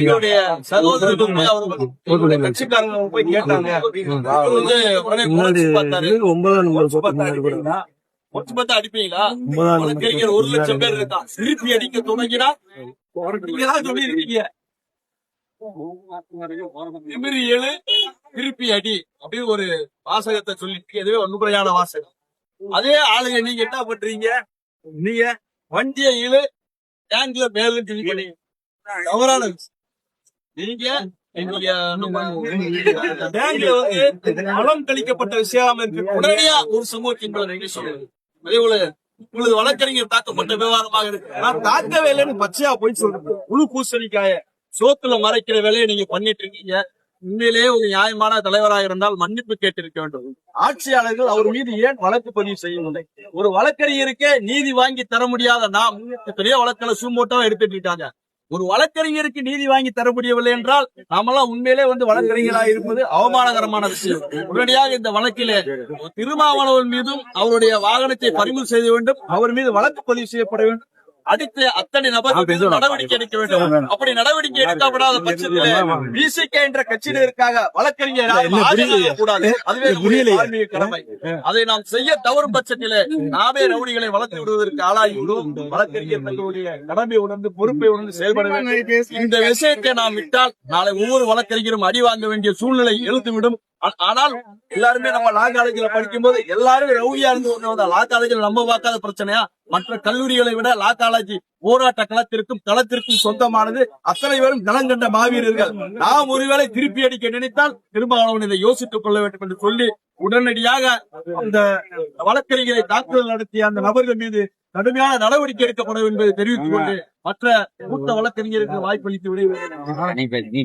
எங்களுடைய கட்சிக்காரங்க போய் கேட்டாங்க. அவர் வந்து உடனே குறைச்சு பார்த்தாரு. ஒன்பதாம் பார்த்தா அடிப்பீங்களா? வழக்கறிஞர் ஒரு லட்சம் பேர் இருக்கான். திருப்பி அடிக்க தான் சொல்லி இருக்கீங்க திமிரி ஏழு திருப்பி அடி. அப்படின்னு ஒரு வாசகத்தை சொல்லிட்டு எதுவே ஒன்றுபடையான வாசகம். அதே ஆளுங்க நீங்க என்ன பண்றீங்க? நீங்க வண்டியை இழு டேங்க்ல மேலும் சொல்லி தவறான. நீங்க வளம் கழிக்கப்பட்ட விஷயம் உடனடியா ஒரு சமூகத்தின் சொல்லுங்க அதே போல இப்பொழுது வழக்கறிஞர் தாக்கப்பட்ட விவகாரமாக இருக்கு. நான் தாக்கவே இல்லைன்னு பச்சையா போய் சொல்றேன். முழு பூசணிக்காய சோத்துல மறைக்கிற வேலையை நீங்க பண்ணிட்டு இருக்கீங்க. உண்மையிலேயே ஒரு நியாயமான தலைவராக இருந்தால் மன்னிப்பு கேட்டிருக்க வேண்டும். ஆட்சியாளர்கள் அவர் மீது ஏன் வழக்கு பதிவு செய்யவில்லை? ஒரு வழக்கறிஞருக்கே நீதி வாங்கி தர முடியாத நாம் பெரிய வழக்கில் சூமோட்டோ எடுத்துட்டு இருக்காங்க. ஒரு வழக்கறிஞருக்கு நீதி வாங்கி தர முடியவில்லை என்றால் நாமெல்லாம் உண்மையிலே வந்து வழக்கறிஞராக இருப்பது அவமானகரமான விஷயம். உடனடியாக இந்த வழக்கிலே திருமாவளவன் மீதும் அவருடைய வாகனத்தை பறிமுதல் செய்ய வேண்டும். அவர் மீது வழக்கு பதிவு செய்யப்பட வேண்டும். அடித்த அத்தனை நபர்கள் நடவடிக்கை எடுக்க வேண்டும். அப்படி நடவடிக்கை எடுக்கப்படாத பட்சத்தில் பிசிகே என்ற கட்சியினருக்காக வழக்கறிஞர் கூடாது அதுவே தார்மீக கடமை. அதை நாம் செய்ய தவறும் பட்சத்திலே நாமே ரவுடிகளை வளர்த்து விடுவதற்கு ஆளாகி விடுவோம் வழக்கறிஞர் தங்களுடைய கடமை உணர்ந்து பொறுப்பை உணர்ந்து செயல்பட வேண்டும். இந்த விஷயத்தை நாம் விட்டால் நாளை ஒவ்வொரு வழக்கறிஞரும் அடி வாங்க வேண்டிய சூழ்நிலை எழுந்துவிடும். ஆ- ஆனால் எல்லாருமே நம்ம லா காலேஜ்ல படிக்கும் போது எல்லாரும் ரவுடியா இருந்து ஒண்ணு வந்தா லா காலேஜ்ல நம்ம பார்க்காத பிரச்சனையா? மற்ற கல்லூரிகளை விட லா காலேஜ் போராட்ட களத்திற்கும் களத்திற்கும் சொந்தமானது. அத்தனை பேரும் களங்கண்ட மாவீரர்கள். நாம் ஒருவேளை திருப்பி அடிக்க நினைத்தால் திருமாவளவன் இதை யோசித்துக் கொள்ள வேண்டும் என்று சொல்லி உடனடியாக அந்த வழக்கறிஞரை தாக்குதல் நடத்திய அந்த நபர்கள் மீது கடுமையான நடவடிக்கை எடுக்கப்படும் என்பதை தெரிவித்துக் கொண்டு மற்ற மூத்த வழக்கறிஞருக்கு வாய்ப்பளித்து விடுகிறேன்